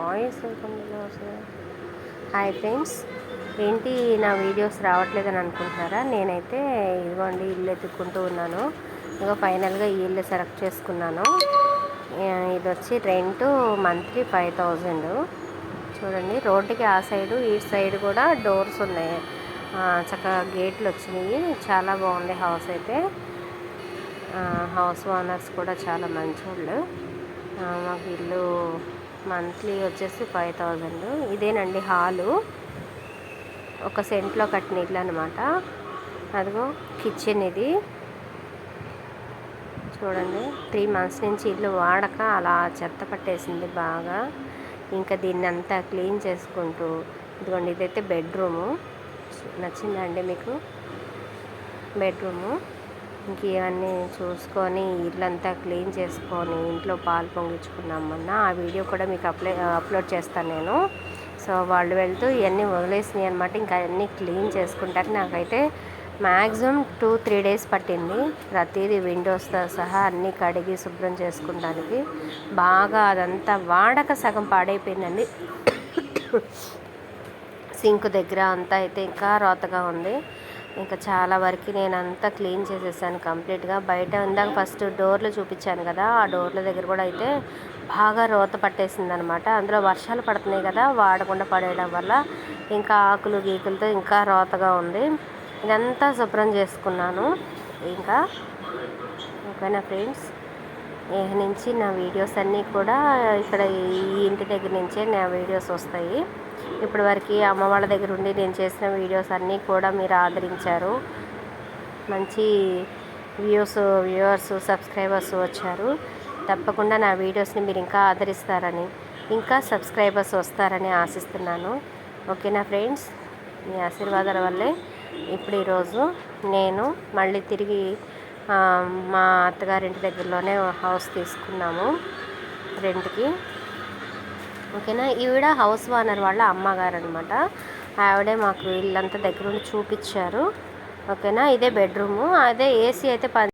Voice hi friends ఏంటి నా videos రావట్లేదని అనుకుంటున్నారా? నేనైతే ఇదిగోండి ఇల్లు ఎత్తుక్కుంటూ ఉన్నాను. ఇదిగో ఫైనల్గా ఈ ఇల్లు సెలెక్ట్ చేసుకున్నాను. ఇది వచ్చి రెంట్ మంత్లీ ఫైవ్ థౌజండ్. చూడండి రోడ్డుకి ఆ సైడు ఈ సైడ్ కూడా డోర్స్ ఉన్నాయి. చక్కగా గేట్లు వచ్చినాయి. చాలా బాగుంది హౌస్ అయితే. హౌస్ ఓనర్స్ కూడా చాలా మంచి వాళ్ళు మాకు ఇల్లు మంత్లీ వచ్చేసి ఫైవ్ థౌజండ్. ఇదేనండి హాలు. ఒక సెంట్లో కట్టిన ఇల్లు అనమాట అదిగో కిచెన్ ఇది. చూడండి త్రీ మంత్స్ నుంచి ఇల్లు వాడక అలా చెత్త పట్టేసింది బాగా. ఇంకా దీన్ని అంతా క్లీన్ చేసుకుంటూ ఇదిగోండి ఇదైతే బెడ్రూము. నచ్చిందండి మీకు? బెడ్రూము. ఇంక ఇవన్నీ చూసుకొని ఇల్లంతా క్లీన్ చేసుకొని ఇంట్లో పాలు పొంగించుకున్నాం మొన్న ఆ వీడియో కూడా మీకు అప్లై అప్లోడ్ చేస్తాను నేను. సో వాళ్ళు వెళ్తూ ఇవన్నీ వదిలేసినాయి అనమాట ఇంకా అన్నీ క్లీన్ చేసుకుంటారు. నాకైతే మ్యాక్సిమం టూ త్రీ డేస్ పట్టింది. ప్రతిదీ విండోస్తో సహా అన్నీ కడిగి శుభ్రం చేసుకుంటానికి. బాగా అదంతా వాడక సగం పాడైపోయిందండి. సింక్ దగ్గర అంతా అయితే ఇంకా రోతగా ఉంది. ఇంకా చాలా వరకు నేను అంతా క్లీన్ చేసేసాను కంప్లీట్గా. బయట ఇందాక ఫస్ట్ డోర్లు చూపించాను కదా ఆ డోర్ల దగ్గర కూడా అయితే బాగా రోత పట్టేసింది అనమాట అందులో వర్షాలు పడుతున్నాయి కదా వాడకుండా పడేయడం వల్ల ఇంకా ఆకులు గీకులతో ఇంకా రోతగా ఉంది. ఇదంతా శుభ్రం చేసుకున్నాను. ఇంకా ఓకేనా ఫ్రెండ్స్? నుంచి నా వీడియోస్ అన్నీ కూడా ఇక్కడ ఈ ఇంటి దగ్గర నుంచే నా వీడియోస్ వస్తాయి. ఇప్పటి వరకు అమ్మ వాళ్ళ దగ్గర ఉండి నేను చేసిన వీడియోస్ అన్నీ కూడా మీరు ఆదరించారు. మంచి వ్యూస్ వ్యూవర్స్ సబ్స్క్రైబర్స్ వచ్చారు. తప్పకుండా నా వీడియోస్ని మీరు ఇంకా ఆదరిస్తారని ఇంకా సబ్స్క్రైబర్స్ వస్తారని ఆశిస్తున్నాను. ఓకేనా ఫ్రెండ్స్? మీ ఆశీర్వాదాల వల్లే ఇప్పుడు ఈరోజు నేను మళ్ళీ తిరిగి మా అత్తగారింటి దగ్గరలోనే హౌస్ తీసుకున్నాము రెంట్కి. ఓకేనా? ఈవిడ హౌస్ ఓనర్ వాళ్ళ అమ్మగారు అనమాట ఆవిడే మాకు ఇల్లంతా దగ్గరుండి చూపించారు ఓకేనా? ఇదే బెడ్రూము. అదే ఏసీ అయితే పని